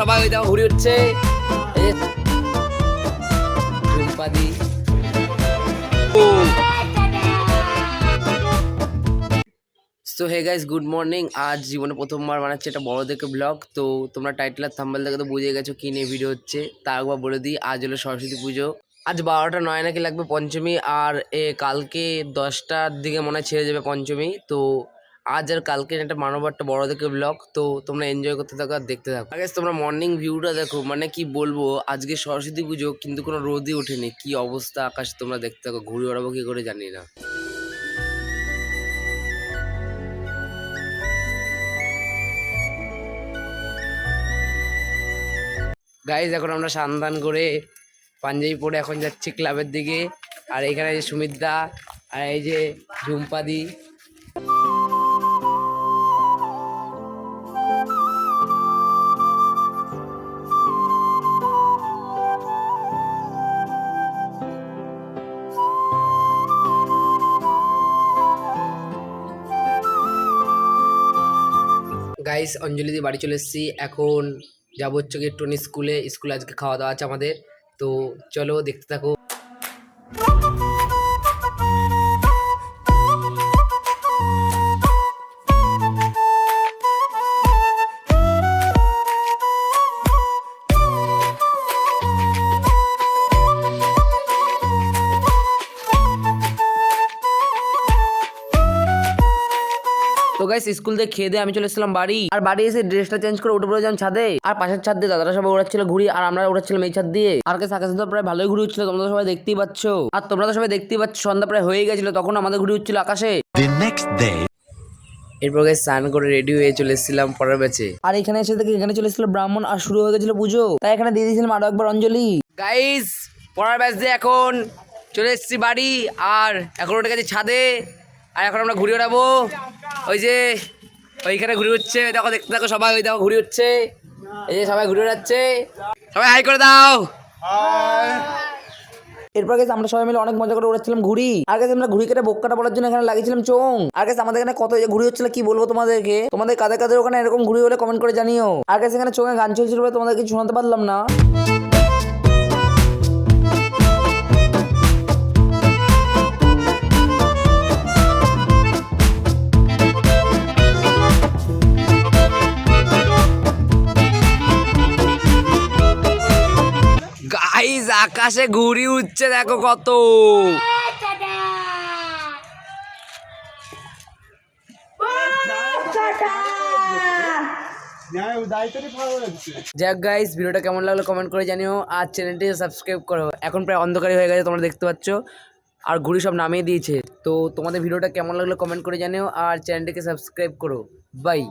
সবাই ওই দেখো ঘুরি so hey guys good morning আজ জীবনে প্রথমবার বানাচ্ছি একটা বড় দেখে ব্লগ তো তোমরা টাইটেল আর থাম্বেল দেখে তো বুঝে গেছো কি নিয়ে ভিডিও হচ্ছে। তা একবার বলে দিই, আজ হলো সরস্বতী পুজো। আজ বারোটা নয় নাকি লাগবে পঞ্চমী, আর এ কালকে দশটার দিকে মনে ছেড়ে যাবে পঞ্চমী। তো আজ আর কালকে একটা মানব একটা বড় দেখে ব্লগ তো তোমরা এনজয় করতে থাকো আর দেখতে থাকো। আগে তোমরা মর্নিং ভিউটা দেখো মানে কি বলব, আজকে সরস্বতী পুজো, কিন্তু কোনো রোদই ওঠেনি। কি অবস্থা আকাশ তোমরা দেখতে থাকো, ঘুরে ওড়াবো কি করে জানি না। গাইজ এখন আমরা সান্ধান করে পাঞ্জাবি পরে এখন যাচ্ছি ক্লাবের দিকে। আর এখানে যে সুমিতদা, আর এই যে ঝুম্পাদি গাইস অঞ্জলি দিয়ে বাড়ি চলে এসেছি। এখন যাব হচ্ছে টনি স্কুলে স্কুলে আজকে খাওয়া দাওয়া আছে আমাদের। তো চলো দেখতে থাকো। তো গাইস স্কুল থেকে খেয়ে দিয়ে আমি চলে এসেছিলাম বাড়ি। আর বাড়ি এসে ড্রেসটা চেঞ্জ করে উঠে পড়ে যান ছাদে। আর পাশের ছাদ দিয়ে দাদারা সবাই ওড়াচ্ছিল ঘুরি আর আমরা ওড়াচ্ছিলাম এই ছাদ দিয়ে। আর কাছে আকাশে তো প্রায় ভালোই ঘুরে হচ্ছিল তোমরা সবাই দেখতেই পাচ্ছ। আর তোমরা তো সবাই দেখতেই পাচ্ছ সন্ধ্যা প্রায় হয়ে গেছিল তখন আমাদের ঘুরে উঠছিল আকাশে। The next day. এরপর গাইস স্নান করে রেডি হয়ে চলে এসেছিলাম পরের ব্যাচে আর এখানে এসে থেকে এখানে চলে এসেছিল ব্রাহ্মণ আর শুরু হয়ে গেছিল পুজো। তাই এখানে দিয়ে দিয়েছিলাম আরও একবার অঞ্জলি। গাইস পরের ব্যাচ দিয়ে এখন চলে এসেছি বাড়ি আর এখন উঠে গেছি ছাদে। আর এখন আমরা ঘুরে ওড়াবো ওই যে, ওইখানে ঘুরে উঠছে দেখো, দেখতে দেখো সবাই, ওই দেখো ঘুরে উঠছে এই যে সবাই ঘুরে উড়াচ্ছে সবাই হাই করে দাও। এরপর গেছে আমরা সবাই মিলে অনেক মজা করে উড়াচ্ছিলাম ঘুড়ি। আর গেছে আমরা ঘুড়ি কেটে বোক্কাটা বলার জন্য এখানে লাগিয়েছিলাম চোং। আর গেছে আমাদের এখানে কত ঘুড়ি হচ্ছিল, কি বলব তোমাদেরকে? তোমাদের কাদের কাদের ওখানে এরকম ঘুড়ি হলে কমেন্ট করে জানিও। আর গেছে এখানে চোঙে গান চলছিল তোমাদের কিছু শোনাতে পারলাম না। গাইস আকাশে ঘুড়ি উঠছে দেখো কত। যাক গাইস ভিডিওটা কেমন লাগল কমেন্ট করে জানিও, আর চ্যানেলটি সাবস্ক্রাইব করো। এখন প্রায় অন্ধকারই হয়ে গেছে, তোমরা দেখতে পাচ্ছ। আর ঘুড়ি সব নামিয়ে দিয়েছে। তো তোমাদের ভিডিওটা কেমন লাগল কমেন্ট করে জানিও, আর চ্যানেলটিকে সাবস্ক্রাইব করো। বাই